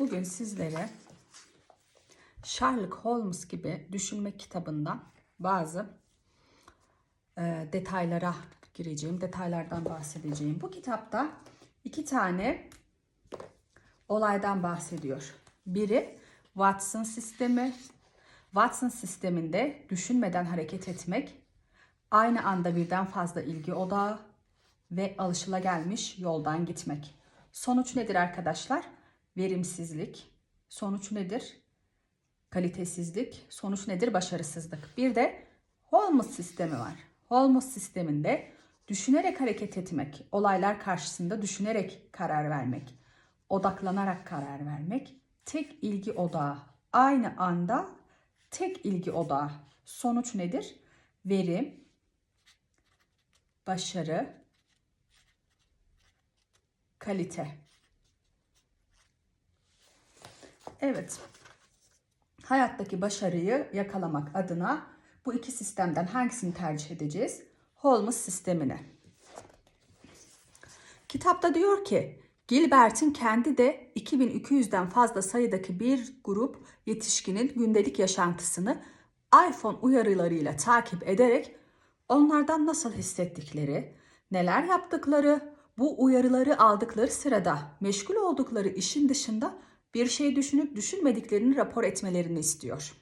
Bugün sizlere Sherlock Holmes gibi düşünme kitabından bazı e, detaylara gireceğim, detaylardan bahsedeceğim. Bu kitapta iki tane olaydan bahsediyor. Biri Watson sistemi. Watson sisteminde düşünmeden hareket etmek, aynı anda birden fazla ilgi odağı ve alışılagelmiş yoldan gitmek. Sonuç nedir arkadaşlar? Verimsizlik. Sonuç nedir? Kalitesizlik. Sonuç nedir? Başarısızlık. Bir de Holmes sistemi var. Holmes sisteminde düşünerek hareket etmek, olaylar karşısında düşünerek karar vermek, odaklanarak karar vermek, tek ilgi odağı, aynı anda tek ilgi odağı. Sonuç nedir? Verim, başarı, kalite. Evet. Hayattaki başarıyı yakalamak adına bu iki sistemden hangisini tercih edeceğiz? Holmes sistemini. Kitapta diyor ki Gilbert'in kendi de 2200'den fazla sayıdaki bir grup yetişkinin gündelik yaşantısını iPhone uyarılarıyla takip ederek onlardan nasıl hissettikleri, neler yaptıkları, bu uyarıları aldıkları sırada meşgul oldukları işin dışında bir şey düşünüp düşünmediklerini rapor etmelerini istiyor.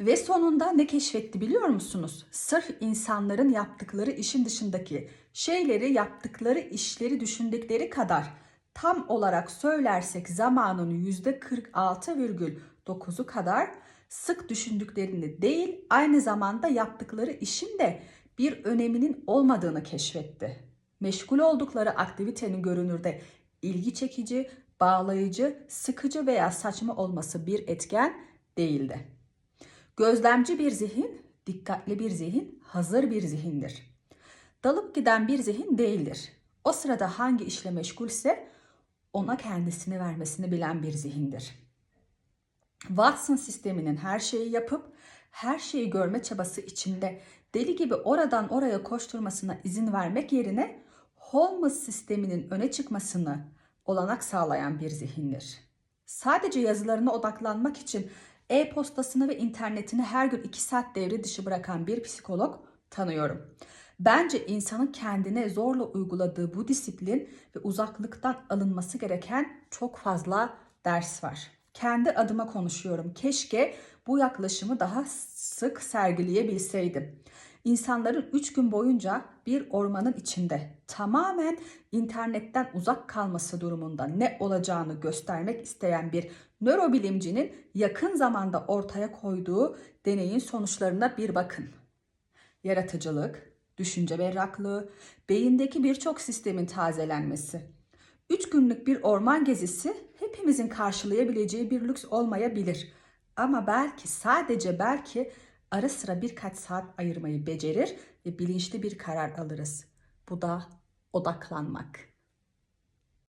Ve sonunda ne keşfetti biliyor musunuz? Sırf insanların yaptıkları işin dışındaki şeyleri yaptıkları işleri düşündükleri kadar tam olarak söylersek zamanın %46,9'u kadar sık düşündüklerini değil aynı zamanda yaptıkları işin de bir öneminin olmadığını keşfetti. Meşgul oldukları aktivitenin görünürde ilgi çekici, bağlayıcı, sıkıcı veya saçma olması bir etken değildi. Gözlemci bir zihin, dikkatli bir zihin, hazır bir zihindir. Dalıp giden bir zihin değildir. O sırada hangi işle meşgulse ona kendisini vermesini bilen bir zihindir. Watson sisteminin her şeyi yapıp her şeyi görme çabası içinde deli gibi oradan oraya koşturmasına izin vermek yerine Holmes sisteminin öne çıkmasını olanak sağlayan bir zihindir. Sadece yazılarına odaklanmak için e-postasını ve internetini her gün 2 saat devre dışı bırakan bir psikolog tanıyorum. Bence insanın kendine zorla uyguladığı bu disiplin ve uzaklıktan alınması gereken çok fazla ders var. Kendi adıma konuşuyorum. Keşke bu yaklaşımı daha sık sergileyebilseydim. İnsanların 3 gün boyunca bir ormanın içinde tamamen internetten uzak kalması durumunda ne olacağını göstermek isteyen bir nörobilimcinin yakın zamanda ortaya koyduğu deneyin sonuçlarına bir bakın. Yaratıcılık, düşünce berraklığı, beyindeki birçok sistemin tazelenmesi. 3 günlük bir orman gezisi hepimizin karşılayabileceği bir lüks olmayabilir. Ama belki sadece belki ara sıra birkaç saat ayırmayı becerir ve bilinçli bir karar alırız. Bu da odaklanmak.